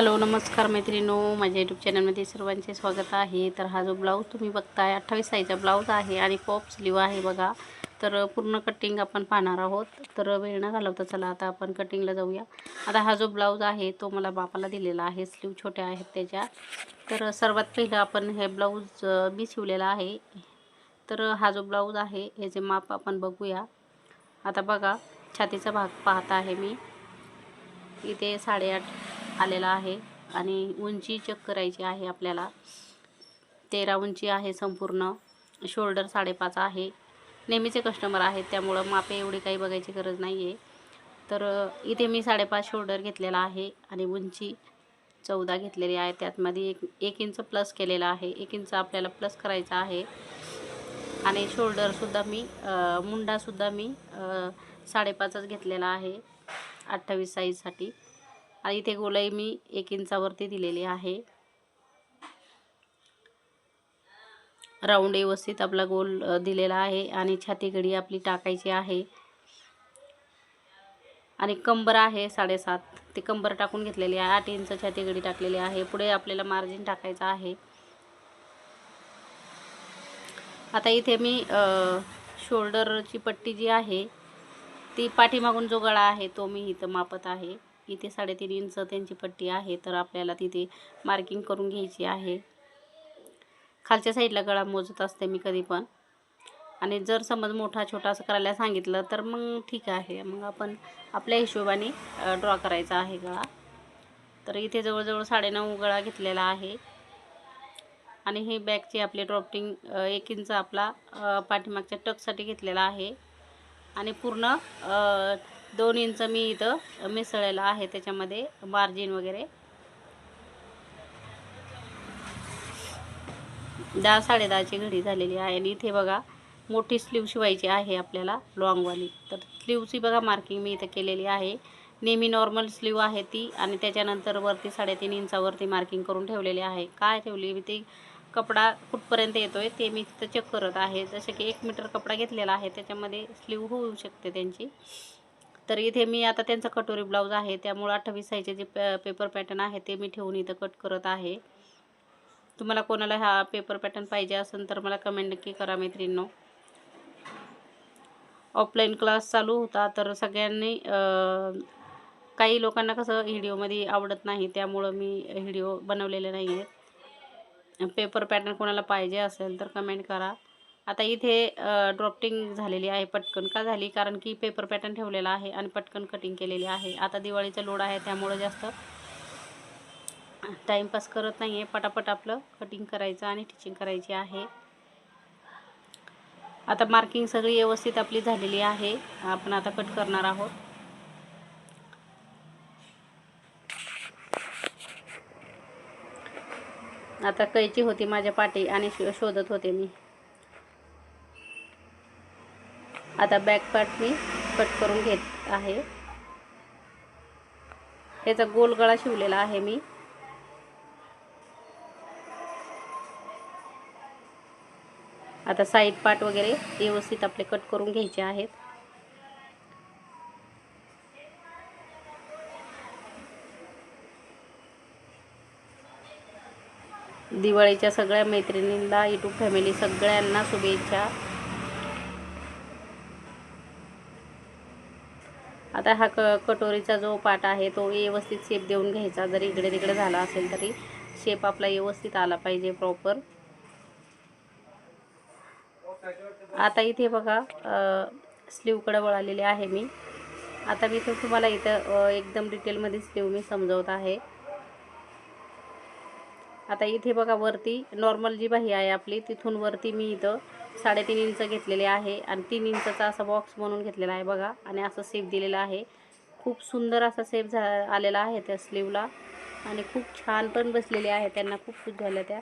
Hello नमस्कार मैत्रिणो माझ्या YouTube चॅनलमध्ये सर्वांचे स्वागत आहे. तर हा जो ब्लाऊज तुम्ही बघताय अठ्ठावीस साईजचा ब्लाऊज आहे आणि पॉप स्लीव आहे बघा. तर पूर्ण कटिंग आपण पाहणार आहोत. तर वेळ न घालवता चला आता आपण कटिंगला जाऊया. आता हा जो ब्लाऊज आहे तो मला बापाला दिलेला आहे. स्लीव छोट्या आहेत त्याच्या. तर सर्वात पहिलं आपण हे ब्लाऊज मी शिवलेला आहे. तर हा जो ब्लाऊज आहे याचे माप आपण बघूया. आता बघा छातीचा भाग पाहत आहे मी. इथे साडेआठ आलेला आहे आणि उंची चेक करायची आहे आपल्याला. तेरा उंची आहे संपूर्ण. शोल्डर साडेपाच आहे. नेहमीचे कस्टमर आहेत त्यामुळं मापे एवढी काही बघायची गरज नाही आहे तर इथे मी साडेपाच शोल्डर घेतलेला आहे आणि उंची चौदा घेतलेली आहे. त्यातमध्ये एक एक इंच प्लस केलेला आहे. एक इंच आपल्याला प्लस करायचा आहे. आणि शोल्डरसुद्धा मी मुंडासुद्धा मी साडेपाचच घेतलेला आहे. अठ्ठावीस साईजसाठी आणि इथे गोलाई मी एक इंचावरती दिलेली आहे. राऊंड व्यवस्थित आपला गोल दिलेला आहे आणि छातीगडी आपली टाकायची आहे. आणि कंबर आहे साडेसात. ते कंबर टाकून घेतलेली आहे. आठ इंच छातीगडी टाकलेली आहे. पुढे आपल्याला मार्जिन टाकायचं आहे. आता इथे मी शोल्डरची पट्टी जी आहे ती पाठीमागून जो गळा आहे तो मी इथं मापत आहे. इथे साडेतीन इंच त्यांची पट्टी आहे तर आपल्याला तिथे मार्किंग करून घ्यायची आहे. खालच्या साईडला गळा मोजत असते मी कधी पण. आणि जर समज मोठा छोटा असं करायला सांगितलं तर मग ठीक आहे. मग आपण आपल्या हिशोबाने ड्रॉ करायचा आहे गळा. तर इथे जवळजवळ साडेनऊ गळा घेतलेला आहे. आणि हे बॅगची आपली ड्रॉपटिंग एक इंच आपला पाठीमागच्या टकसाठी घेतलेला आहे. आणि पूर्ण दोन इंच मी इथं मिसळलेलं आहे त्याच्यामध्ये मार्जिन वगैरे. दहा साडेदहाची घडी झालेली आहे आणि इथे बघा मोठी स्लीव शिवायची आहे आपल्याला लॉंगवाली तर स्लीवची बघा मार्किंग मी इथं केलेली आहे. नेहमी नॉर्मल स्लीव आहे ती आणि त्याच्यानंतर वरती साडेतीन इंचावरती मार्किंग करून ठेवलेली आहे. काय ठेवली? मी ती कपडा कुठपर्यंत येतो आहे ते मी तिथं चेक करत आहे. जसं की एक मीटर कपडा घेतलेला आहे त्याच्यामध्ये स्लीव होऊ शकते त्यांची. तर इथे मी आता त्यांचा कटोरी ब्लाऊज आहे. त्यामुळं अठ्ठावीस साईजचे जे पे पेपर पॅटर्न आहे ते मी ठेवून इथं कट करत आहे. तुम्हाला कोणाला हा पेपर पॅटर्न पाहिजे असेल तर मला कमेंट नक्की करा मैत्रिणींनो. ऑफलाईन क्लास चालू होता तर सगळ्यांनी काही लोकांना कसं व्हिडिओमध्ये आवडत नाही त्यामुळं मी व्हिडिओ बनवलेले नाही आहेत पेपर पॅटर्न कोणाला पाहिजे असेल तर कमेंट करा. आता इथे ड्रॉपटिंग झालेली आहे पटकन का झाली? कारण की पेपर पॅटर्न ठेवलेला आहे आणि पटकन कटिंग केलेली आहे. आता दिवाळीचा लोड आहे त्यामुळं जास्त टाईमपास करत नाही आहे पटापट आपलं कटिंग करायचं आणि टिचिंग करायची आहे. आता मार्किंग सगळी व्यवस्थित आपली झालेली आहे. आपण आता कट करणार आहोत. आता कैची होती माझ्या पाठी आणि शो- शोधत होते मी. आता बॅक पार्ट मी कट करून घेत आहे. त्याचा गोल गळा शिवलेला आहे मी. आता साईड पार्ट वगैरे व्यवस्थित आपले कट करून घ्यायचे आहेत. दिवाळीच्या सगळ्या मैत्रिणींना यूट्यूब फॅमिली सगळ्यांना शुभेच्छा. आता हा क कटोरीचा जो पाट आहे तो व्यवस्थित शेप देऊन घ्यायचा. जरी इकडे तिकडे झाला असेल तरी शेप आपला व्यवस्थित आला पाहिजे प्रॉपर आता इथे बघा स्लीवकडं वळालेले आहे मी. आता मी तर तुम्हाला इथं एकदम डिटेलमध्ये स्लीव मी समजवत आहे. आता इथे बघा वरती नॉर्मल जी बाही आहे आपली तिथून वरती मी इथं साडेतीन इंच घेतलेले आहे आणि तीन इंचाचा असा बॉक्स बनवून घेतलेला आहे बघा. आणि असं सेप दिलेला आहे. खूप सुंदर असा सेप झा आलेला आहे त्या स्लीवला आणि खूप छान पण बसलेले आहे त्यांना. खूप खुश झाल्या त्या.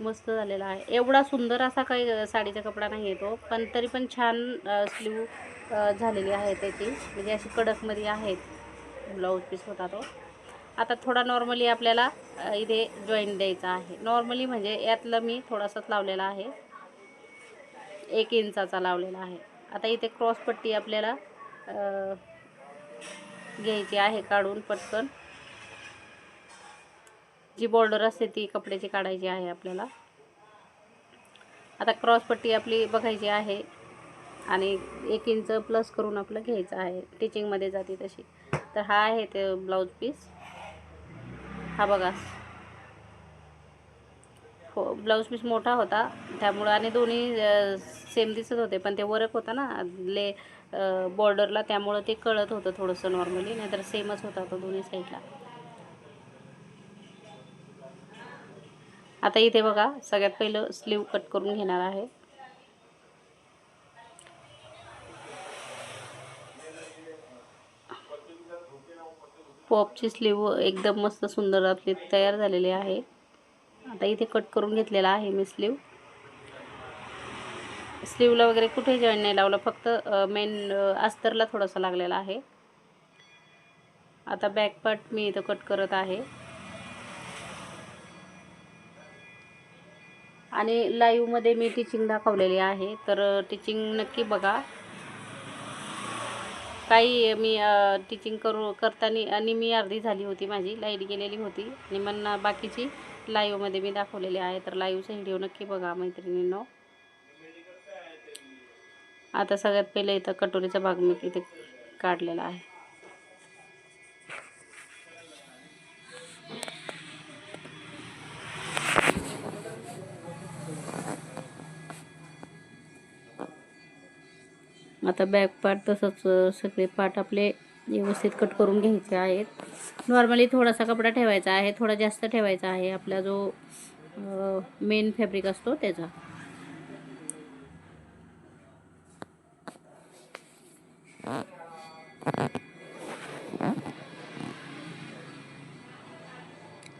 मस्त झालेला आहे. एवढा सुंदर असा काही साडीचा कपडा नाही येतो पण तरी पण छान स्लीव झालेली आहे त्याची. म्हणजे अशी कडकमध्ये आहेत. ब्लाऊज पीस होता तो. आता थोडा नॉर्मली आपल्याला इथे जॉईंट द्यायचा आहे. नॉर्मली म्हणजे यातलं मी थोडासाच लावलेला आहे. एक इंचाचा लावलेला आहे. आता इथे क्रॉस पट्टी आपल्याला घ्यायची आहे काढून पटकन. जी बॉर्डर असते ती कपड्याची काढायची आहे आपल्याला. आता क्रॉसपट्टी आपली बघायची आहे आणि एक इंच प्लस करून आपलं घ्यायचं आहे. टिचिंगमध्ये जाते तशी. तर हा आहे ते ब्लाऊज पीस हा बघा. हो ब्लाऊज पीस मोठा होता. त्यामुळं आणि दोन्ही सेम दिसत होते पण ते वरक होता ना ले बॉर्डरला त्यामुळं ते कळत होतं थोडंसं नॉर्मली नाहीतर सेमच होता तो दोन्ही साईडला आता इथे बघा सगळ्यात पहिलं स्लीव कट करून घेणार आहे. पॉपची स्लीव एकदम मस्त सुंदर आपली तयार झालेली आहे. आता इथे कट करून घेतलेला आहे मी स्लीव स्लीवला वगैरे कुठे जॉईन नाही लावलं फक्त मेन अस्तरला थोडंसं लागलेलं आहे. आता बॅक पार्ट मी इथं कट करत आहे. आणि लाईव्हमध्ये मी टिचिंग दाखवलेली आहे. तर टिचिंग नक्की बघा. काही मी टिचिंग करू करताना आणि मी अर्धी झाली होती माझी लाइट गेलेली होती. आणि मग बाकीची लाईव्हमध्ये मी दाखवलेली आहे. तर लाईव्हचा व्हिडिओ नक्की बघा मैत्रिणींनो. आता सगळ्यात पहिले इथं कटोरीचा भाग मी इथे काढलेला आहे. आता बॅक पार्ट तसंच सगळे पार्ट आपले व्यवस्थित कट करून घ्यायचे आहेत. नॉर्मली थोडासा कपडा ठेवायचा आहे थोडा जास्त ठेवायचा आहे. आपला जो मेन फॅब्रिक असतो त्याचा.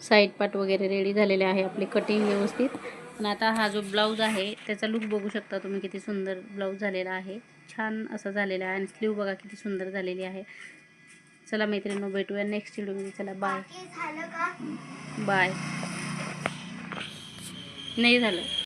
साईड पार्ट वगैरे रेडी झालेले आहे आपली कटिंग व्यवस्थित. आणि आता हा जो ब्लाऊज आहे त्याचा लुक बघू शकता तुम्ही किती सुंदर ब्लाऊज झालेला आहे. छान असं झालेलं आहे आणि स्लीव बघा किती सुंदर झालेली आहे. चला मैत्रिणी भेटूया नेक्स्ट व्हिडिओमध्ये चला बाय बाय नाही झालं.